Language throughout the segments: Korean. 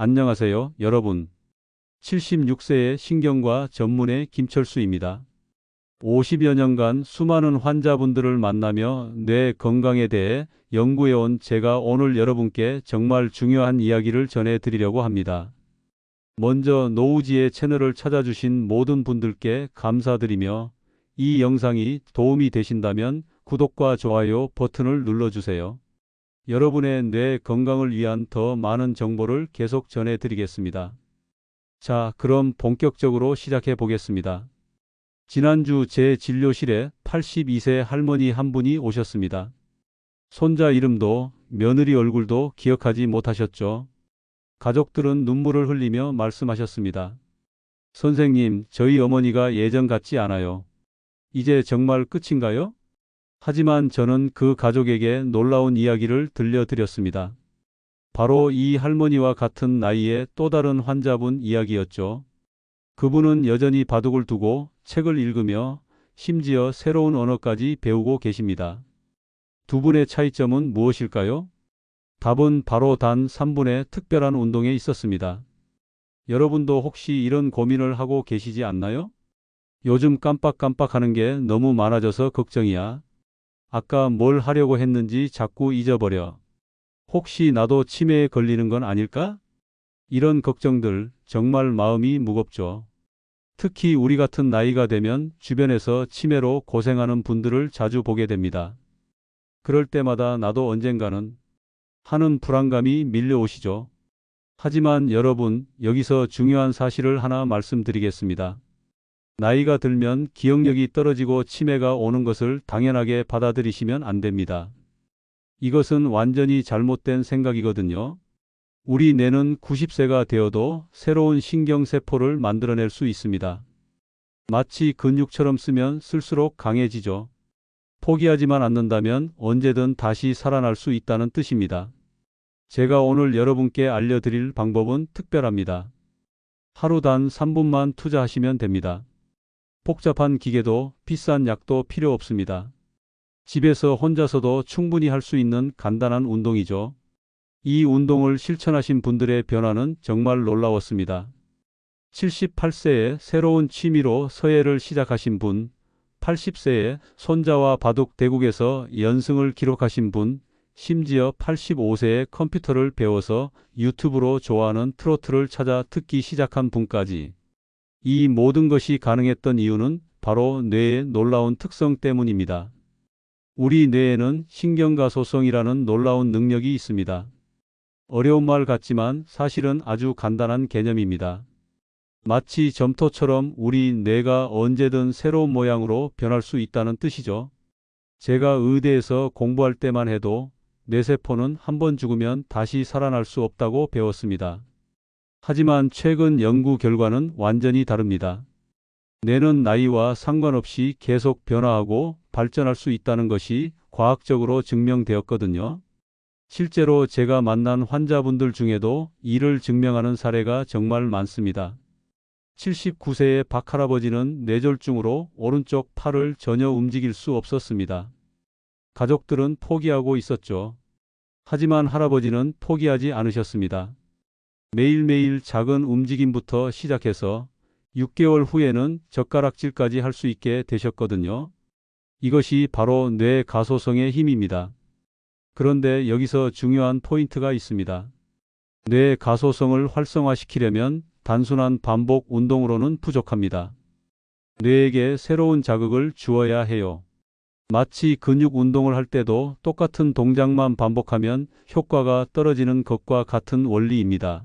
안녕하세요, 여러분. 76세의 신경과 전문의 김철수입니다. 50여 년간 수많은 환자분들을 만나며 뇌 건강에 대해 연구해온 제가 오늘 여러분께 정말 중요한 이야기를 전해드리려고 합니다. 먼저 노우지의 채널을 찾아주신 모든 분들께 감사드리며 이 영상이 도움이 되신다면 구독과 좋아요 버튼을 눌러주세요. 여러분의 뇌 건강을 위한 더 많은 정보를 계속 전해드리겠습니다. 자, 그럼 본격적으로 시작해 보겠습니다. 지난주 제 진료실에 82세 할머니 한 분이 오셨습니다. 손자 이름도 며느리 얼굴도 기억하지 못하셨죠? 가족들은 눈물을 흘리며 말씀하셨습니다. 선생님, 저희 어머니가 예전 같지 않아요. 이제 정말 끝인가요? 하지만 저는 그 가족에게 놀라운 이야기를 들려드렸습니다. 바로 이 할머니와 같은 나이의 또 다른 환자분 이야기였죠. 그분은 여전히 바둑을 두고 책을 읽으며 심지어 새로운 언어까지 배우고 계십니다. 두 분의 차이점은 무엇일까요? 답은 바로 단 3분의 특별한 운동에 있었습니다. 여러분도 혹시 이런 고민을 하고 계시지 않나요? 요즘 깜빡깜빡 하는 게 너무 많아져서 걱정이야. 아까 뭘 하려고 했는지 자꾸 잊어버려. 혹시 나도 치매에 걸리는 건 아닐까? 이런 걱정들 정말 마음이 무겁죠. 특히 우리 같은 나이가 되면 주변에서 치매로 고생하는 분들을 자주 보게 됩니다. 그럴 때마다 나도 언젠가는 하는 불안감이 밀려오시죠. 하지만 여러분, 여기서 중요한 사실을 하나 말씀드리겠습니다. 나이가 들면 기억력이 떨어지고 치매가 오는 것을 당연하게 받아들이시면 안 됩니다. 이것은 완전히 잘못된 생각이거든요. 우리 뇌는 90세가 되어도 새로운 신경세포를 만들어낼 수 있습니다. 마치 근육처럼 쓰면 쓸수록 강해지죠. 포기하지만 않는다면 언제든 다시 살아날 수 있다는 뜻입니다. 제가 오늘 여러분께 알려드릴 방법은 특별합니다. 하루 단 3분만 투자하시면 됩니다. 복잡한 기계도 비싼 약도 필요 없습니다. 집에서 혼자서도 충분히 할 수 있는 간단한 운동이죠. 이 운동을 실천하신 분들의 변화는 정말 놀라웠습니다. 78세에 새로운 취미로 서예를 시작하신 분, 80세에 손자와 바둑 대국에서 연승을 기록하신 분, 심지어 85세에 컴퓨터를 배워서 유튜브로 좋아하는 트로트를 찾아 듣기 시작한 분까지 이 모든 것이 가능했던 이유는 바로 뇌의 놀라운 특성 때문입니다. 우리 뇌에는 신경가소성이라는 놀라운 능력이 있습니다. 어려운 말 같지만 사실은 아주 간단한 개념입니다. 마치 점토처럼 우리 뇌가 언제든 새로운 모양으로 변할 수 있다는 뜻이죠. 제가 의대에서 공부할 때만 해도 뇌세포는 한 번 죽으면 다시 살아날 수 없다고 배웠습니다. 하지만 최근 연구 결과는 완전히 다릅니다. 뇌는 나이와 상관없이 계속 변화하고 발전할 수 있다는 것이 과학적으로 증명되었거든요. 실제로 제가 만난 환자분들 중에도 이를 증명하는 사례가 정말 많습니다. 79세의 박할아버지는 뇌졸중으로 오른쪽 팔을 전혀 움직일 수 없었습니다. 가족들은 포기하고 있었죠. 하지만 할아버지는 포기하지 않으셨습니다. 매일매일 작은 움직임부터 시작해서 6개월 후에는 젓가락질까지 할 수 있게 되셨거든요. 이것이 바로 뇌 가소성의 힘입니다. 그런데 여기서 중요한 포인트가 있습니다. 뇌 가소성을 활성화시키려면 단순한 반복 운동으로는 부족합니다. 뇌에게 새로운 자극을 주어야 해요. 마치 근육 운동을 할 때도 똑같은 동작만 반복하면 효과가 떨어지는 것과 같은 원리입니다.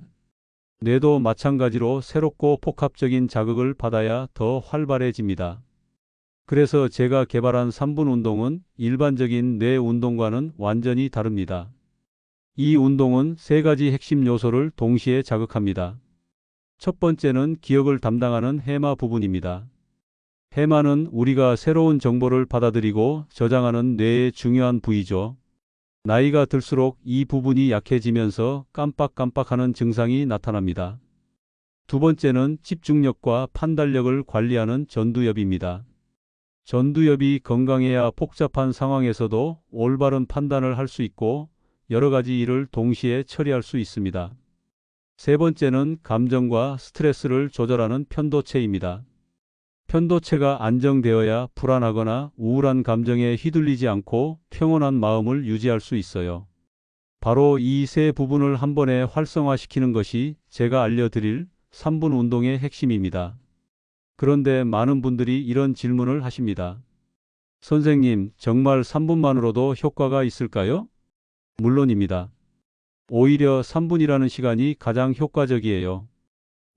뇌도 마찬가지로 새롭고 복합적인 자극을 받아야 더 활발해집니다. 그래서 제가 개발한 3분 운동은 일반적인 뇌 운동과는 완전히 다릅니다. 이 운동은 세 가지 핵심 요소를 동시에 자극합니다. 첫 번째는 기억을 담당하는 해마 부분입니다. 해마는 우리가 새로운 정보를 받아들이고 저장하는 뇌의 중요한 부위죠. 나이가 들수록 이 부분이 약해지면서 깜빡깜빡하는 증상이 나타납니다. 두 번째는 집중력과 판단력을 관리하는 전두엽입니다. 전두엽이 건강해야 복잡한 상황에서도 올바른 판단을 할 수 있고 여러 가지 일을 동시에 처리할 수 있습니다. 세 번째는 감정과 스트레스를 조절하는 편도체입니다. 편도체가 안정되어야 불안하거나 우울한 감정에 휘둘리지 않고 평온한 마음을 유지할 수 있어요. 바로 이 세 부분을 한 번에 활성화시키는 것이 제가 알려드릴 3분 운동의 핵심입니다. 그런데 많은 분들이 이런 질문을 하십니다. 선생님, 정말 3분만으로도 효과가 있을까요? 물론입니다. 오히려 3분이라는 시간이 가장 효과적이에요.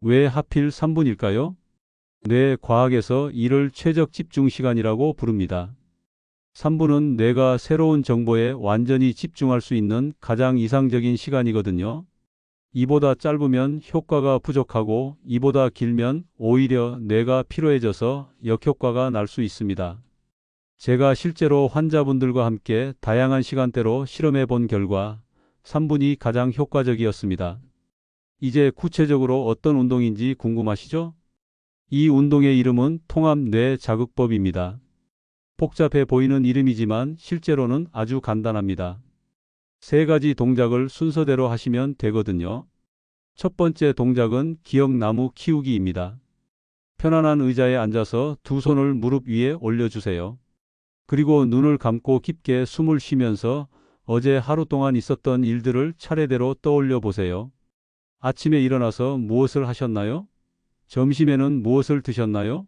왜 하필 3분일까요? 뇌 과학에서 이를 최적 집중 시간이라고 부릅니다. 3분은 뇌가 새로운 정보에 완전히 집중할 수 있는 가장 이상적인 시간이거든요. 이보다 짧으면 효과가 부족하고 이보다 길면 오히려 뇌가 피로해져서 역효과가 날 수 있습니다. 제가 실제로 환자분들과 함께 다양한 시간대로 실험해 본 결과 3분이 가장 효과적이었습니다. 이제 구체적으로 어떤 운동인지 궁금하시죠? 이 운동의 이름은 통합 뇌 자극법입니다. 복잡해 보이는 이름이지만 실제로는 아주 간단합니다. 세 가지 동작을 순서대로 하시면 되거든요. 첫 번째 동작은 기억나무 키우기입니다. 편안한 의자에 앉아서 두 손을 무릎 위에 올려주세요. 그리고 눈을 감고 깊게 숨을 쉬면서 어제 하루 동안 있었던 일들을 차례대로 떠올려 보세요. 아침에 일어나서 무엇을 하셨나요? 점심에는 무엇을 드셨나요?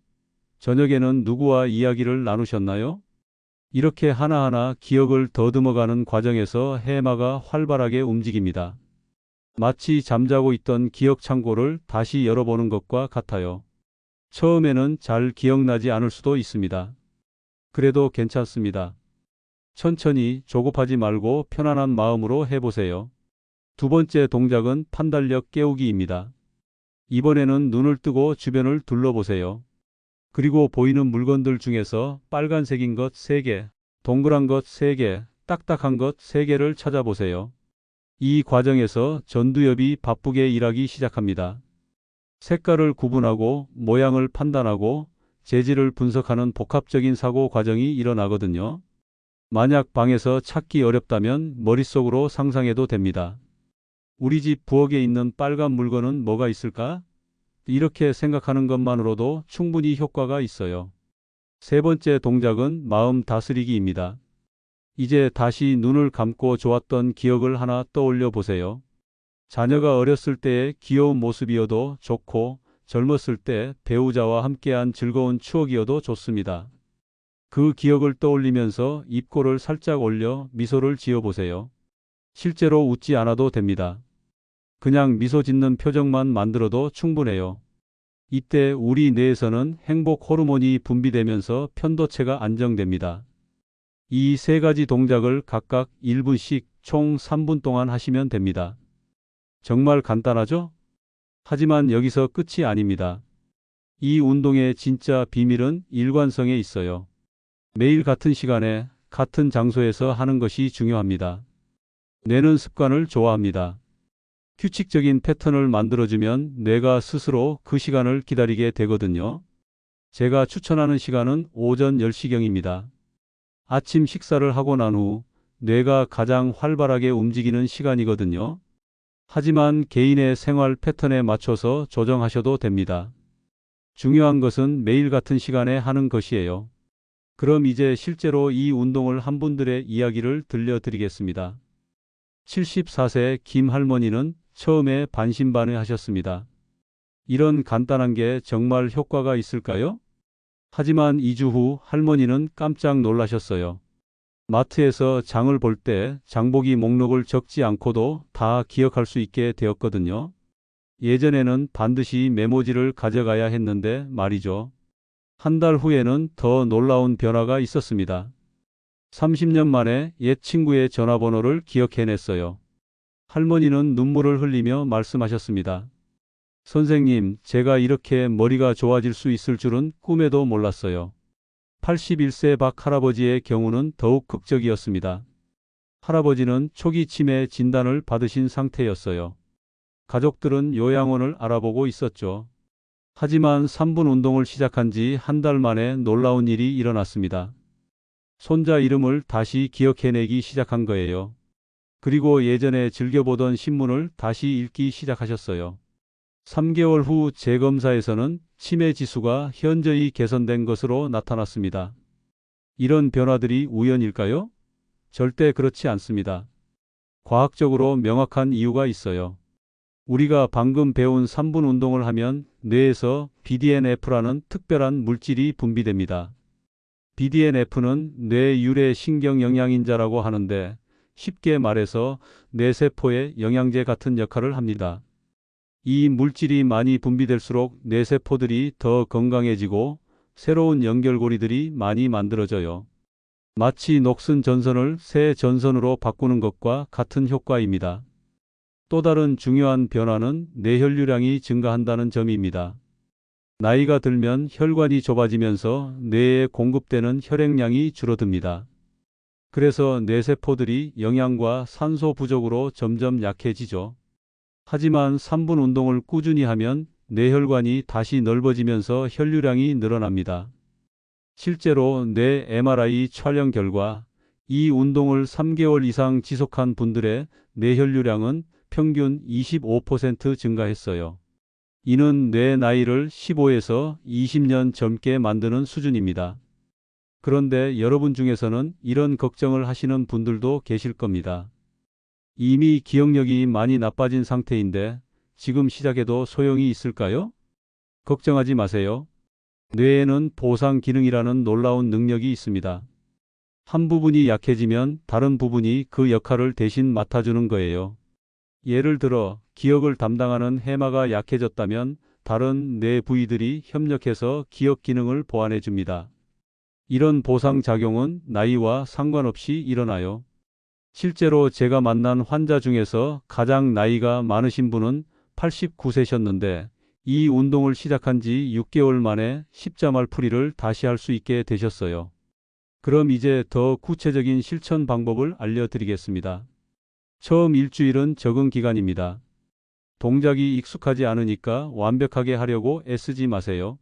저녁에는 누구와 이야기를 나누셨나요? 이렇게 하나하나 기억을 더듬어가는 과정에서 해마가 활발하게 움직입니다. 마치 잠자고 있던 기억 창고를 다시 열어보는 것과 같아요. 처음에는 잘 기억나지 않을 수도 있습니다. 그래도 괜찮습니다. 천천히 조급하지 말고 편안한 마음으로 해보세요. 두 번째 동작은 판단력 깨우기입니다. 이번에는 눈을 뜨고 주변을 둘러보세요. 그리고 보이는 물건들 중에서 빨간색인 것 3개, 동그란 것 3개, 딱딱한 것 3개를 찾아보세요. 이 과정에서 전두엽이 바쁘게 일하기 시작합니다. 색깔을 구분하고 모양을 판단하고 재질을 분석하는 복합적인 사고 과정이 일어나거든요. 만약 방에서 찾기 어렵다면 머릿속으로 상상해도 됩니다. 우리 집 부엌에 있는 빨간 물건은 뭐가 있을까? 이렇게 생각하는 것만으로도 충분히 효과가 있어요. 세 번째 동작은 마음 다스리기입니다. 이제 다시 눈을 감고 좋았던 기억을 하나 떠올려 보세요. 자녀가 어렸을 때의 귀여운 모습이어도 좋고 젊었을 때 배우자와 함께한 즐거운 추억이어도 좋습니다. 그 기억을 떠올리면서 입꼬를 살짝 올려 미소를 지어 보세요. 실제로 웃지 않아도 됩니다. 그냥 미소 짓는 표정만 만들어도 충분해요. 이때 우리 뇌에서는 행복 호르몬이 분비되면서 편도체가 안정됩니다. 이 세 가지 동작을 각각 1분씩 총 3분 동안 하시면 됩니다. 정말 간단하죠? 하지만 여기서 끝이 아닙니다. 이 운동의 진짜 비밀은 일관성에 있어요. 매일 같은 시간에 같은 장소에서 하는 것이 중요합니다. 뇌는 습관을 좋아합니다. 규칙적인 패턴을 만들어주면 뇌가 스스로 그 시간을 기다리게 되거든요. 제가 추천하는 시간은 오전 10시경입니다. 아침 식사를 하고 난 후 뇌가 가장 활발하게 움직이는 시간이거든요. 하지만 개인의 생활 패턴에 맞춰서 조정하셔도 됩니다. 중요한 것은 매일 같은 시간에 하는 것이에요. 그럼 이제 실제로 이 운동을 한 분들의 이야기를 들려드리겠습니다. 74세 김 할머니는 처음에 반신반의 하셨습니다. 이런 간단한 게 정말 효과가 있을까요? 하지만 2주 후 할머니는 깜짝 놀라셨어요. 마트에서 장을 볼 때 장보기 목록을 적지 않고도 다 기억할 수 있게 되었거든요. 예전에는 반드시 메모지를 가져가야 했는데 말이죠. 한 달 후에는 더 놀라운 변화가 있었습니다. 30년 만에 옛 친구의 전화번호를 기억해냈어요. 할머니는 눈물을 흘리며 말씀하셨습니다. 선생님, 제가 이렇게 머리가 좋아질 수 있을 줄은 꿈에도 몰랐어요. 81세 박 할아버지의 경우는 더욱 극적이었습니다. 할아버지는 초기 치매 진단을 받으신 상태였어요. 가족들은 요양원을 알아보고 있었죠. 하지만 3분 운동을 시작한 지 한 달 만에 놀라운 일이 일어났습니다. 손자 이름을 다시 기억해내기 시작한 거예요. 그리고 예전에 즐겨보던 신문을 다시 읽기 시작하셨어요. 3개월 후 재검사에서는 치매 지수가 현저히 개선된 것으로 나타났습니다. 이런 변화들이 우연일까요? 절대 그렇지 않습니다. 과학적으로 명확한 이유가 있어요. 우리가 방금 배운 3분 운동을 하면 뇌에서 BDNF라는 특별한 물질이 분비됩니다. BDNF는 뇌 유래 신경 영양인자라고 하는데 쉽게 말해서 뇌세포의 영양제 같은 역할을 합니다. 이 물질이 많이 분비될수록 뇌세포들이 더 건강해지고 새로운 연결고리들이 많이 만들어져요. 마치 녹슨 전선을 새 전선으로 바꾸는 것과 같은 효과입니다. 또 다른 중요한 변화는 뇌혈류량이 증가한다는 점입니다. 나이가 들면 혈관이 좁아지면서 뇌에 공급되는 혈액량이 줄어듭니다. 그래서 뇌세포들이 영양과 산소 부족으로 점점 약해지죠. 하지만 3분 운동을 꾸준히 하면 뇌혈관이 다시 넓어지면서 혈류량이 늘어납니다. 실제로 뇌 MRI 촬영 결과 이 운동을 3개월 이상 지속한 분들의 뇌혈류량은 평균 25% 증가했어요. 이는 뇌 나이를 15에서 20년 젊게 만드는 수준입니다. 그런데 여러분 중에서는 이런 걱정을 하시는 분들도 계실 겁니다. 이미 기억력이 많이 나빠진 상태인데 지금 시작해도 소용이 있을까요? 걱정하지 마세요. 뇌에는 보상 기능이라는 놀라운 능력이 있습니다. 한 부분이 약해지면 다른 부분이 그 역할을 대신 맡아주는 거예요. 예를 들어 기억을 담당하는 해마가 약해졌다면 다른 뇌 부위들이 협력해서 기억 기능을 보완해 줍니다. 이런 보상 작용은 나이와 상관없이 일어나요. 실제로 제가 만난 환자 중에서 가장 나이가 많으신 분은 89세셨는데 이 운동을 시작한 지 6개월 만에 십자말 풀이를 다시 할 수 있게 되셨어요. 그럼 이제 더 구체적인 실천 방법을 알려드리겠습니다. 처음 일주일은 적응 기간입니다. 동작이 익숙하지 않으니까 완벽하게 하려고 애쓰지 마세요.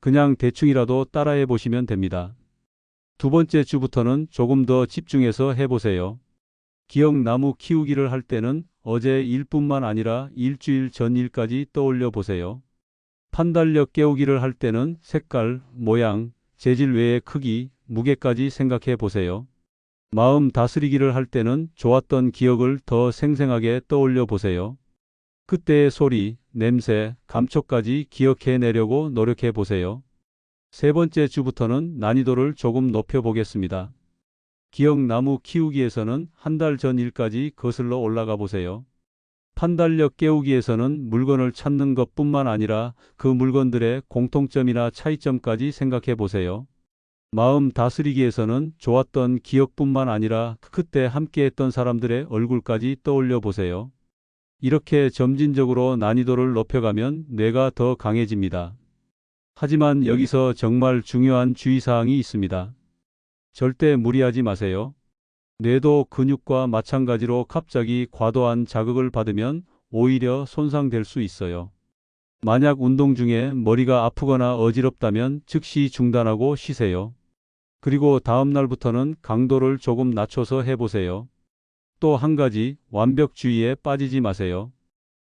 그냥 대충이라도 따라해 보시면 됩니다. 두 번째 주부터는 조금 더 집중해서 해보세요. 기억나무 키우기를 할 때는 어제 일뿐만 아니라 일주일 전 일까지 떠올려 보세요. 판단력 깨우기를 할 때는 색깔, 모양, 재질 외의 크기, 무게까지 생각해 보세요. 마음 다스리기를 할 때는 좋았던 기억을 더 생생하게 떠올려 보세요. 그때의 소리, 냄새, 감촉까지 기억해내려고 노력해 보세요. 세 번째 주부터는 난이도를 조금 높여 보겠습니다. 기억나무 키우기에서는 한 달 전 일까지 거슬러 올라가 보세요. 판단력 깨우기에서는 물건을 찾는 것 뿐만 아니라 그 물건들의 공통점이나 차이점까지 생각해 보세요. 마음 다스리기에서는 좋았던 기억뿐만 아니라 그때 함께 했던 사람들의 얼굴까지 떠올려 보세요. 이렇게 점진적으로 난이도를 높여가면 뇌가 더 강해집니다. 하지만 여기서 정말 중요한 주의사항이 있습니다. 절대 무리하지 마세요. 뇌도 근육과 마찬가지로 갑자기 과도한 자극을 받으면 오히려 손상될 수 있어요. 만약 운동 중에 머리가 아프거나 어지럽다면 즉시 중단하고 쉬세요. 그리고 다음 날부터는 강도를 조금 낮춰서 해보세요. 또 한 가지 완벽주의에 빠지지 마세요.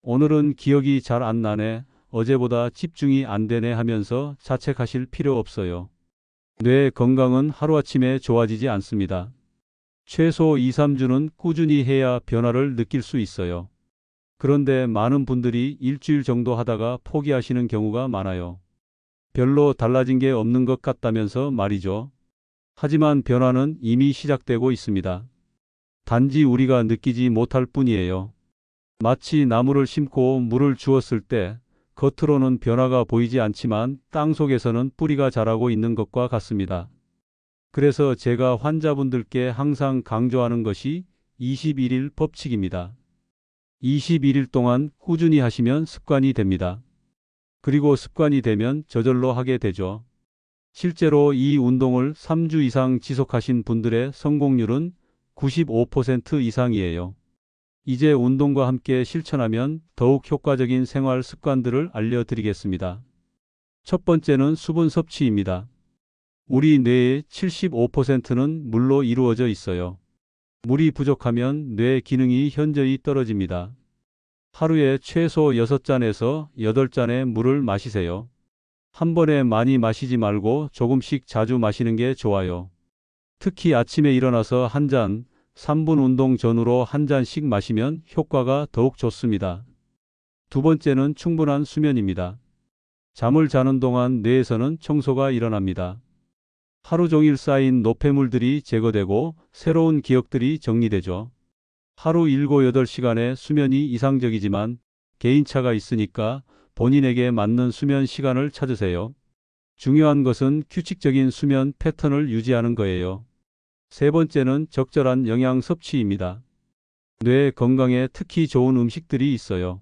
오늘은 기억이 잘 안 나네, 어제보다 집중이 안 되네 하면서 자책하실 필요 없어요. 뇌 건강은 하루아침에 좋아지지 않습니다. 최소 2, 3주는 꾸준히 해야 변화를 느낄 수 있어요. 그런데 많은 분들이 일주일 정도 하다가 포기하시는 경우가 많아요. 별로 달라진 게 없는 것 같다면서 말이죠. 하지만 변화는 이미 시작되고 있습니다. 단지 우리가 느끼지 못할 뿐이에요. 마치 나무를 심고 물을 주었을 때 겉으로는 변화가 보이지 않지만 땅 속에서는 뿌리가 자라고 있는 것과 같습니다. 그래서 제가 환자분들께 항상 강조하는 것이 21일 법칙입니다. 21일 동안 꾸준히 하시면 습관이 됩니다. 그리고 습관이 되면 저절로 하게 되죠. 실제로 이 운동을 3주 이상 지속하신 분들의 성공률은 95% 이상이에요. 이제 운동과 함께 실천하면 더욱 효과적인 생활 습관들을 알려드리겠습니다. 첫 번째는 수분 섭취입니다. 우리 뇌의 75%는 물로 이루어져 있어요. 물이 부족하면 뇌 기능이 현저히 떨어집니다. 하루에 최소 6잔에서 8잔의 물을 마시세요. 한 번에 많이 마시지 말고 조금씩 자주 마시는 게 좋아요. 특히 아침에 일어나서 한 잔, 3분 운동 전후로 한 잔씩 마시면 효과가 더욱 좋습니다. 두 번째는 충분한 수면입니다. 잠을 자는 동안 뇌에서는 청소가 일어납니다. 하루 종일 쌓인 노폐물들이 제거되고 새로운 기억들이 정리되죠. 하루 7, 8시간의 수면이 이상적이지만 개인차가 있으니까 본인에게 맞는 수면 시간을 찾으세요. 중요한 것은 규칙적인 수면 패턴을 유지하는 거예요. 세 번째는 적절한 영양 섭취입니다. 뇌 건강에 특히 좋은 음식들이 있어요.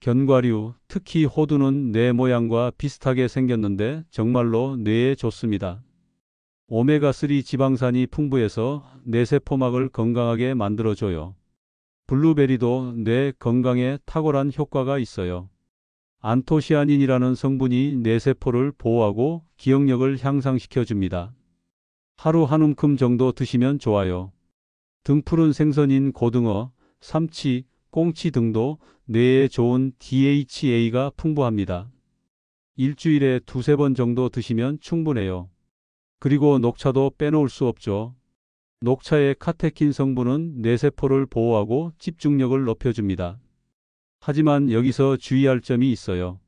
견과류, 특히 호두는 뇌 모양과 비슷하게 생겼는데 정말로 뇌에 좋습니다. 오메가3 지방산이 풍부해서 뇌세포막을 건강하게 만들어줘요. 블루베리도 뇌 건강에 탁월한 효과가 있어요. 안토시아닌이라는 성분이 뇌세포를 보호하고 기억력을 향상시켜 줍니다. 하루 한 움큼 정도 드시면 좋아요. 등푸른 생선인 고등어, 삼치, 꽁치 등도 뇌에 좋은 DHA가 풍부합니다. 일주일에 두세 번 정도 드시면 충분해요. 그리고 녹차도 빼놓을 수 없죠. 녹차의 카테킨 성분은 뇌세포를 보호하고 집중력을 높여줍니다. 하지만 여기서 주의할 점이 있어요.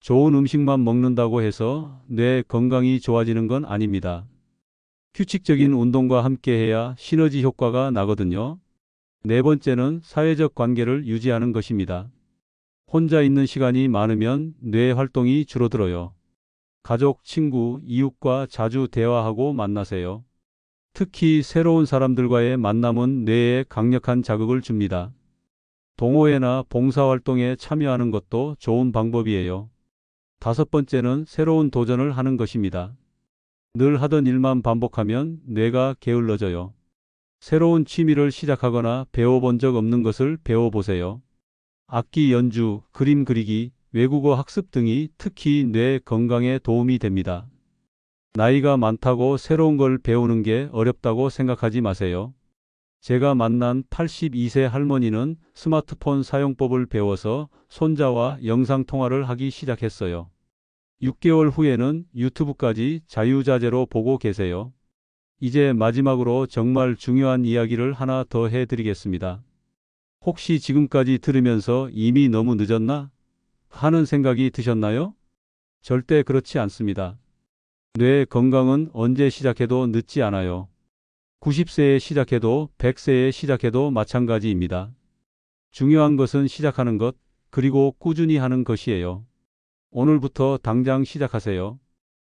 좋은 음식만 먹는다고 해서 뇌 건강이 좋아지는 건 아닙니다. 규칙적인 운동과 함께해야 시너지 효과가 나거든요. 네 번째는 사회적 관계를 유지하는 것입니다. 혼자 있는 시간이 많으면 뇌 활동이 줄어들어요. 가족, 친구, 이웃과 자주 대화하고 만나세요. 특히 새로운 사람들과의 만남은 뇌에 강력한 자극을 줍니다. 동호회나 봉사활동에 참여하는 것도 좋은 방법이에요. 다섯 번째는 새로운 도전을 하는 것입니다. 늘 하던 일만 반복하면 뇌가 게을러져요. 새로운 취미를 시작하거나 배워본 적 없는 것을 배워보세요. 악기 연주, 그림 그리기, 외국어 학습 등이 특히 뇌 건강에 도움이 됩니다. 나이가 많다고 새로운 걸 배우는 게 어렵다고 생각하지 마세요. 제가 만난 82세 할머니는 스마트폰 사용법을 배워서 손자와 영상통화를 하기 시작했어요. 6개월 후에는 유튜브까지 자유자재로 보고 계세요. 이제 마지막으로 정말 중요한 이야기를 하나 더 해드리겠습니다. 혹시 지금까지 들으면서 이미 너무 늦었나? 하는 생각이 드셨나요? 절대 그렇지 않습니다. 뇌 건강은 언제 시작해도 늦지 않아요. 90세에 시작해도 100세에 시작해도 마찬가지입니다. 중요한 것은 시작하는 것, 그리고 꾸준히 하는 것이에요. 오늘부터 당장 시작하세요.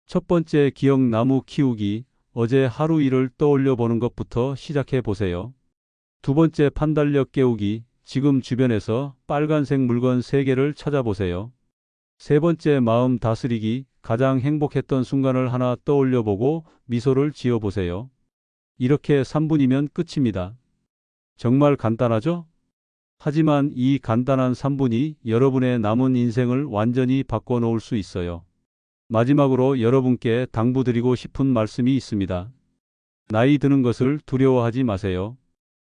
첫 번째 기억 나무 키우기, 어제 하루 일을 떠올려 보는 것부터 시작해 보세요. 두 번째 판단력 깨우기, 지금 주변에서 빨간색 물건 3개를 찾아보세요. 세 번째 마음 다스리기, 가장 행복했던 순간을 하나 떠올려 보고 미소를 지어 보세요. 이렇게 3분이면 끝입니다. 정말 간단하죠? 하지만 이 간단한 3분이 여러분의 남은 인생을 완전히 바꿔놓을 수 있어요. 마지막으로 여러분께 당부드리고 싶은 말씀이 있습니다. 나이 드는 것을 두려워하지 마세요.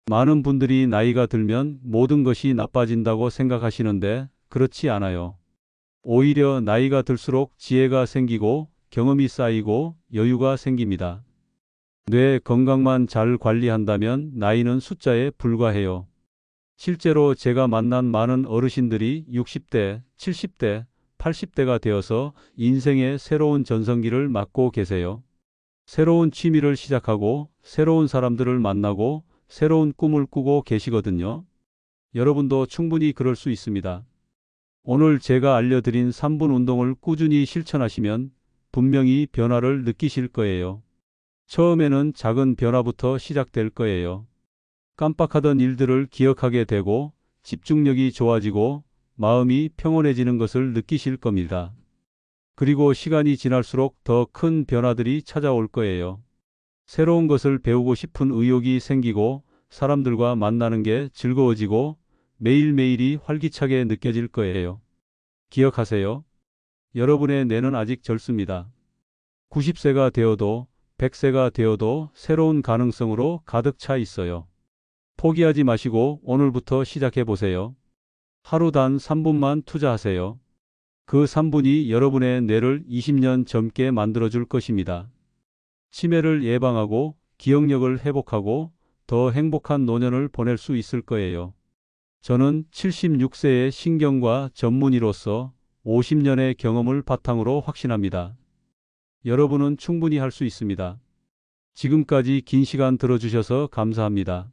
많은 분들이 나이가 들면 모든 것이 나빠진다고 생각하시는데 그렇지 않아요. 오히려 나이가 들수록 지혜가 생기고 경험이 쌓이고 여유가 생깁니다. 뇌 건강만 잘 관리한다면 나이는 숫자에 불과해요. 실제로 제가 만난 많은 어르신들이 60대, 70대, 80대가 되어서 인생의 새로운 전성기를 맞고 계세요. 새로운 취미를 시작하고 새로운 사람들을 만나고 새로운 꿈을 꾸고 계시거든요. 여러분도 충분히 그럴 수 있습니다. 오늘 제가 알려드린 3분 운동을 꾸준히 실천하시면 분명히 변화를 느끼실 거예요. 처음에는 작은 변화부터 시작될 거예요. 깜빡하던 일들을 기억하게 되고 집중력이 좋아지고 마음이 평온해지는 것을 느끼실 겁니다. 그리고 시간이 지날수록 더 큰 변화들이 찾아올 거예요. 새로운 것을 배우고 싶은 의욕이 생기고 사람들과 만나는 게 즐거워지고 매일매일이 활기차게 느껴질 거예요. 기억하세요. 여러분의 뇌는 아직 젊습니다. 90세가 되어도 100세가 되어도 새로운 가능성으로 가득 차 있어요. 포기하지 마시고 오늘부터 시작해 보세요. 하루 단 3분만 투자하세요. 그 3분이 여러분의 뇌를 20년 젊게 만들어 줄 것입니다. 치매를 예방하고 기억력을 회복하고 더 행복한 노년을 보낼 수 있을 거예요. 저는 76세의 신경과 전문의로서 50년의 경험을 바탕으로 확신합니다. 여러분은 충분히 할 수 있습니다. 지금까지 긴 시간 들어주셔서 감사합니다.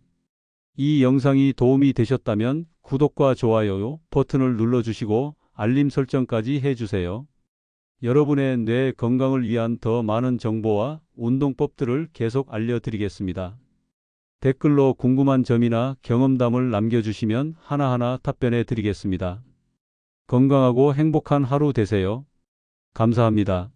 이 영상이 도움이 되셨다면 구독과 좋아요 버튼을 눌러주시고 알림 설정까지 해주세요. 여러분의 뇌 건강을 위한 더 많은 정보와 운동법들을 계속 알려드리겠습니다. 댓글로 궁금한 점이나 경험담을 남겨주시면 하나하나 답변해 드리겠습니다. 건강하고 행복한 하루 되세요. 감사합니다.